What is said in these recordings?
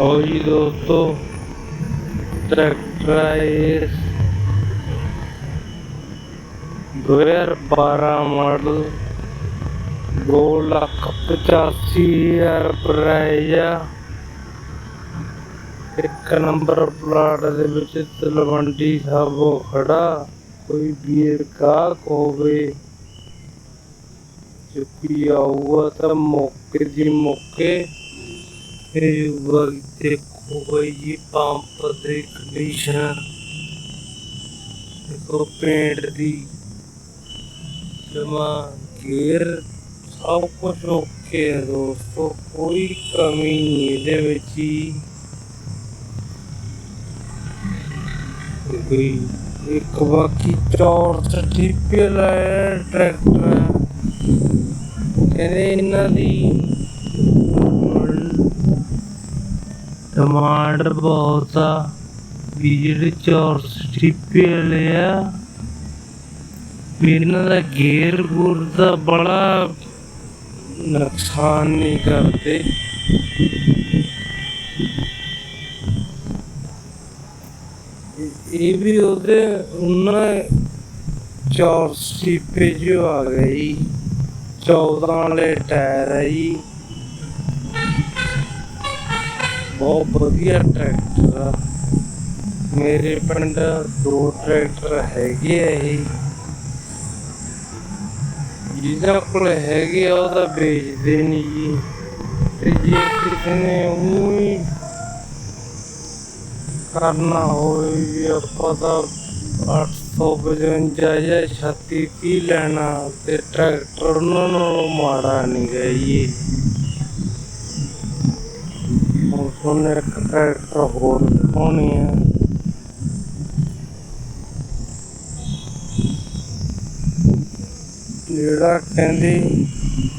ਲਓ ਜੀ ਦੋਸਤੋ ਟਰੈਕਟਰ ਹੈ ਇਹ। 2012 ਮਾਡਲ ਦੋ ਲੱਖ ਪਚਾਸੀ ਹਜ਼ਾਰ ਪ੍ਰਾਈਜ਼ ਇੱਕ ਨੰਬਰ ਪਲਾਟ ਦੇ ਵਿੱਚ ਤਲਵੰਡੀ ਸਾਬੋ ਖੜਾ, ਕੋਈ ਵੀਰ ਗਾਹਕ ਹੋਵੇ ਚੁੱਕੀ ਆਊਗਾ ਤਾਂ ਮੌਕੇ ਦੀ ਮੌਕੇ। ਇਹ ਵਕਤ ਦੇਖੋ ਬਈ ਜੀ, ਪੰਪ ਦੀ ਕੰਡੀਸ਼ਨ ਦੇਖੋ ਪੇਂਟ ਦੀ ਜਮਾ ਗੇਰ ਸਭ ਕੁਝ ਓਕੇ ਹੈ ਦੋਸਤੋ, ਕੋਈ ਕਮੀ ਨਹੀਂ ਇਹਦੇ ਵਿੱਚ ਹੀ ਕੋਈ ਇੱਕ ਬਾਕੀ ਚੌਰ ਸਰਟੀਫਿਕੇਟ ਹੈ ਟਰੈਕਟਰ ਕਹਿੰਦੇ ਇਹਨਾਂ ਦੀ ਡਿਮਾਂਡ ਬਹੁਤ ਆ, ਵੀ ਜਿਹੜੇ ਚੌਰ ਸਰਟੀਫਿਕੇਟ ਆ ਇਹਨਾਂ ਦਾ ਗੇਅਰ ਗੂਰ ਦਾ ਬੜਾ ਨੁਕਸਾਨ ਨਹੀਂ ਕਰਦੇ। ਇਹ- ਵੀ ਉਹਦੇ, ਉਹਨਾਂ ਚੌਰ ਸਟੀਪੇ ਜੋ ਆ ਗਈ 14 ਵਾਲੇ ਟਾਇਰ ਹੈ ਜੀ। ਬਹੁਤ ਵਧੀਆ ਟਰੈਕਟਰ ਆ ਮੇਰੇ ਪਿੰਡ ਦੋ ਟਰੈਕਟਰ ਹੈਗੇ ਆ ਇਹ ਜਿਹਦਾ ਕੋਲ ਹੈਗੇ ਆ ਉਹਦਾ ਵੇਚਦੇ ਨਹੀਂ ਜੀ ਤੇ ਜੇ ਕਿਸੇ ਨੇ ਉਹੀ ਕਰਨਾ ਹੋਵੇ ਵੀ ਆਪਾਂ ਤਾਂ 855 ਜਾਂ 36 ਕੀ ਲੈਣਾ ਤੇ ਟਰੈਕਟਰ ਉਹਨਾਂ ਨਾਲੋਂ ਮਾੜਾ ਨਹੀਂ ਗਾ ਜੀ ਹੁਣ ਤੁਹਾਨੂੰ ਇੱਕ ਟਰੈਕਟਰ ਹੋਰ ਦਿਖਾਉਣੀ ਆ। ਜਿਹੜਾ ਕਹਿੰਦੇ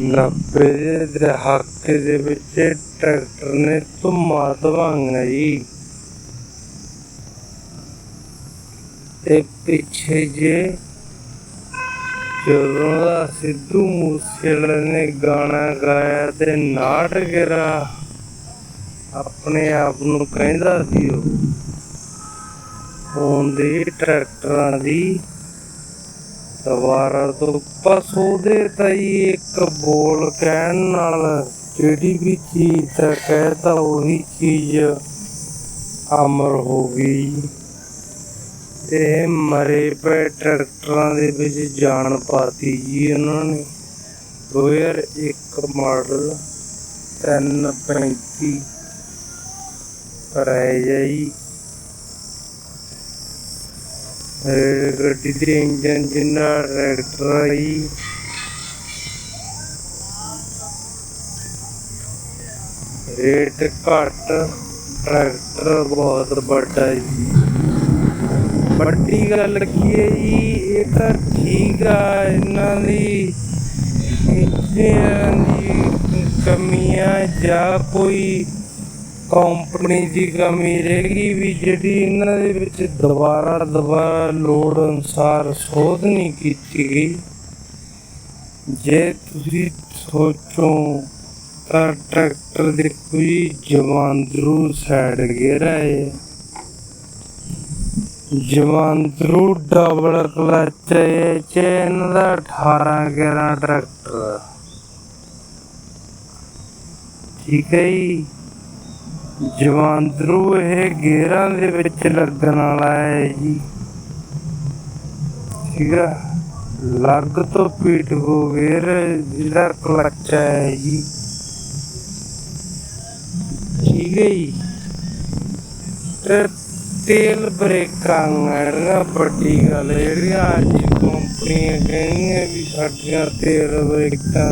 90 ਦੇ ਦਹਾਕੇ ਦੇ ਵਿੱਚ ਟਰੈਕਟਰ ਨੇ ਧੁਮਾ ਦਵਾਂਗਾ ਜੀ। ਤੇ ਪਿੱਛੇ ਜੇ ਜਦੋਂ ਦਾ ਸਿੱਧੂ ਮੂਸੇਵਾਲੇ ਨੇ ਗਾਣਾ ਗਾਇਆ ਤੇ ਨਾਟ ਗਿਰਾ ਆਪਣੇ ਆਪ ਨੂੰ ਕਹਿੰਦਾ ਸੀ ਉਹ। ਹੁੰਦੀ ਟਰੈਕਟਰਾਂ ਦੀ ਦੁਬਾਰਾ ਤੋਂ ਬਸ ਉਹਦੇ ਤਾਂ ਇੱਕ ਬੋਲ ਕਹਿਣ ਨਾਲ, ਜਿਹੜੀ ਵੀ ਚੀਜ਼ ਦਾ ਕਹਿਤਾ ਉਹੀ ਚੀਜ਼ ਅਮਰ ਹੋ ਗਈ। ਤੇ ਮਰੇ ਪਏ ਟਰੈਕਟਰਾਂ ਦੇ ਵਿੱਚ ਜਾਨ ਪਾਤੀ ਜੀ ਉਹਨਾਂ ਨੇ। 2001 ਮਾਡਲ 335 ਪ੍ਰਾਈਜ਼ ਰੇਲ ਗੱਡੀ ਦੇ ਇੰਜਨ ਜਿੰਨਾ ਟਰੈਕਟਰ ਹੈ ਰੇਟ ਘੱਟ, ਟਰੈਕਟਰ ਬਹੁਤ ਵੱਡਾ ਜੀ। ਵੱਡੀ ਗੱਲ ਕੀ ਹੈ ਜੀ, ਇਹ ਤਾਂ ਠੀਕ ਆ, ਇਹਨਾਂ ਦੀ ਇੰਜੀਨੀਅਰਾਂ ਦੀ ਕਮੀਆਂ ਜਾਂ ਕੋਈ ਕੰਪਨੀ ਦੀ ਕਮੀ ਰਹੇਗੀ ਵੀ ਜਿਹੜੀ ਇਹਨਾਂ ਦੇ ਵਿੱਚ ਦੁਬਾਰਾ ਦੁਬਾਰਾ ਲੋੜ ਅਨੁਸਾਰ ਸੋਧ ਨਹੀਂ ਕੀਤੀ ਗਈ। ਜੇ ਤੁਸੀਂ ਸੋਚੋ ਤਾਂ ਟਰੈਕਟਰ ਦੇ ਕੋਈ ਜਵਾਂਦਰੂ ਸਾਈਡ ਗੇਰਾ ਹੈ ਜਵਾਂਦਰੂ ਡਬਲ ਕਲਚ ਹੈ ਚੈਨ ਦਾ 18 11 ਟਰੈਕਟਰ। ਠੀਕ ਹੈ ਜੀ। ਜਵਾਂਦਰੂ ਇਹ ਗੇਰਾਂ ਦੇ ਵਿੱਚ ਲੱਗਣ ਵਾਲਾ ਹੈ ਜੀ। ਠੀਕ ਆ ਲੱਗ ਤੋਂ ਪੀਟ ਕੋ ਗੇਰ ਜਿਹਦਾ ਕਲਚ ਹੈ ਜੀ। ਠੀਕ ਹੈ ਜੀ। ਤੇ ਤੇਲ ਬ੍ਰੇਕਾਂ ਜਿਹੜੀਆਂ ਵੱਡੀ ਗੱਲ ਹੈ, ਜਿਹੜੀਆਂ ਅੱਜ ਕੰਪਨੀਆਂ ਕਹਿੰਦੀਆਂ ਵੀ ਸਾਡੀਆਂ ਤੇਲ ਬ੍ਰੇਕਾਂ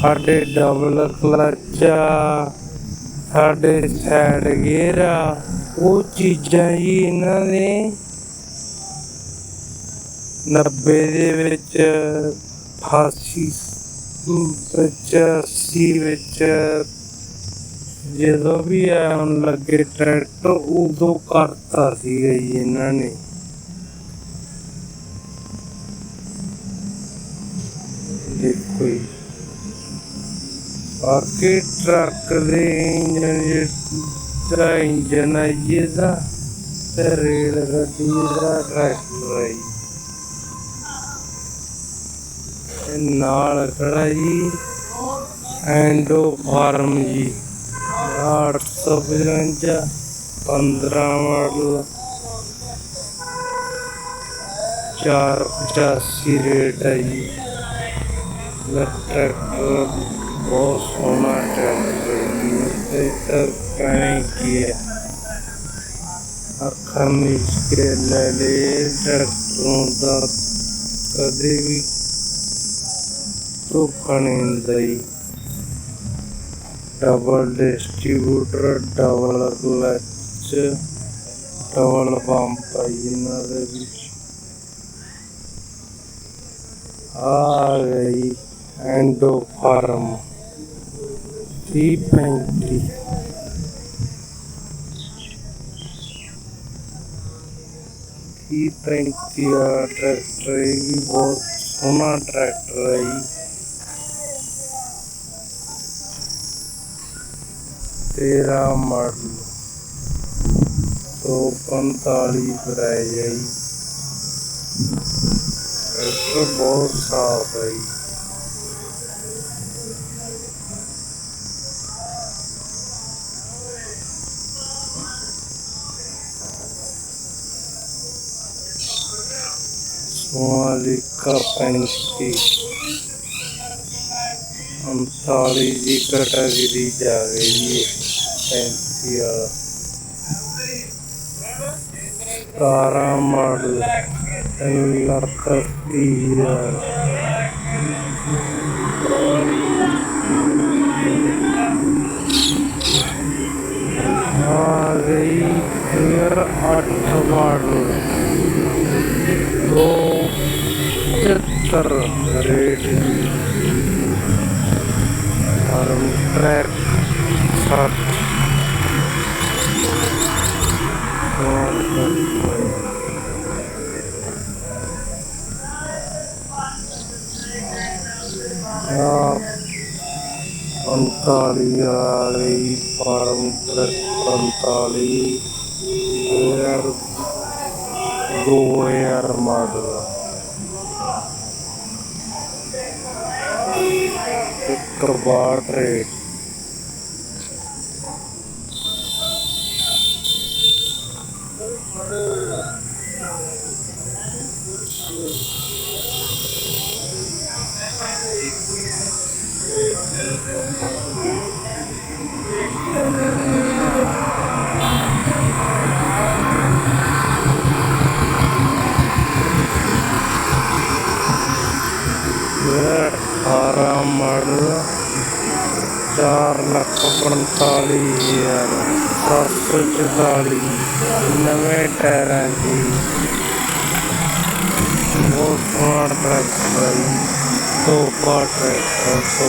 ਸਾਡੇ ਡਬਲ ਕਲਚ ਆ। ਸਾਡੇ ਸਾਈਡ ਗੇਰਾ ਉਹ ਚੀਜ਼ਾਂ ਹੀ ਇਹਨਾਂ ਨੇ 90 ਦੇ ਵਿੱਚ ਫਾਸੀ ਵਿੱਚ 80 ਵਿੱਚ ਜਦੋਂ ਵੀ ਆਉਣ ਲੱਗੇ ਟਰੈਕਟਰ, ਉਦੋਂ ਕਰਤਾ ਸੀਗਾ ਜੀ ਇਹਨਾਂ ਨੇ। ਦੇਖੋ ਜੀ। ਬਾਕੀ ਟਰੱਕ ਦੇ ਇੰਜਨ ਦਾ ਇੰਜਨ ਹੈ ਜੀ ਤੇ ਰੇਲ ਗੱਡੀ ਦਾ ਟਰੈਕਟਰ ਹੈ ਨਾਲ ਖੜਾ ਜੀ, ਐਂਡੋ ਫਾਰਮ ਜੀ। 855 15 ਮਾਡਲ। ਚਾਰ ਪਚਾਸੀ ਰੇਟ ਹੈ ਜੀ। ਟਰੈਕਟਰ। ਬਹੁਤ ਸੋਹਣਾ ਟਰੈਕਟਰ ਹੈ ਕੀ ਹੈ ਅੱਖਾਂ ਮੀਚ ਕੇ ਲੈ ਲੈ ਟਰੈਕਟਰੋਂ ਦਾ ਕਦੇ ਵੀ ਧੋਖਾ ਨਹੀਂ ਹੁੰਦਾ double distributor, double clutch, double pump ਇਹਨਾਂ ਦੇ ਵਿੱਚ। ਆ ਗਈ ਐਂਡੋ ਫਾਰਮ 335 335 ਆ ਟਰੈਕਟਰ ਇਹ ਵੀ ਬਹੁਤ ਸੋਹਣਾ ਟਰੈਕਟਰ ਹੈ ਜੀ। ਤੇਰਾ ਮਾਡਲ ਤੋਂ 45 ਪ੍ਰਾਈਜ਼ ਹੈ ਜੀ। ਟਰੈਕਟਰ ਬਹੁਤ ਸਾਫ਼ ਹੈ ਜੀ। ਸੋਨਾਲੀਕਾ ਪੈਂਤੀ ਉਨਤਾਲੀ ਦੀ ਕੈਟਾਗਰੀ ਜਾ ਗਈ ਜੀ, ਪੈਂਤੀ ਵਾਲਾ। ਸਤਾਰਾਂ ਮਾਡਲ, ਤਿੰਨ ਲੱਖ ਤੀਹ ਹਜ਼ਾਰ। ਆ ਗਈ ਫਿਰ ਅੱਠ ਮਾਡਲ। ਪਝੱਤਰ ਰੇਟ ਫਾਰਮ ਟਰੈਕ ਸੱਤ ਆ ਪੰਤਾਲੀ ਆ ਗਈ ਫਾਰਮ ਟਰੈਕ ਪੰਤਾਲੀ ਯਾਰ ਦੋ ਹਜ਼ਾਰ ਮਾਡਲ ਇੱਕ ਬਾਟ ਰੇਟ ਇਹ ਅਠਾਰਾਂ ਮਾਡਲ ਚਾਰ ਲੱਖ ਪੰਤਾਲੀ ਹਜ਼ਾਰ ਸੱਤ ਸੌ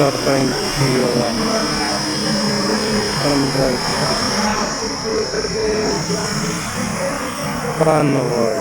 4.01 thumb drive Pranwal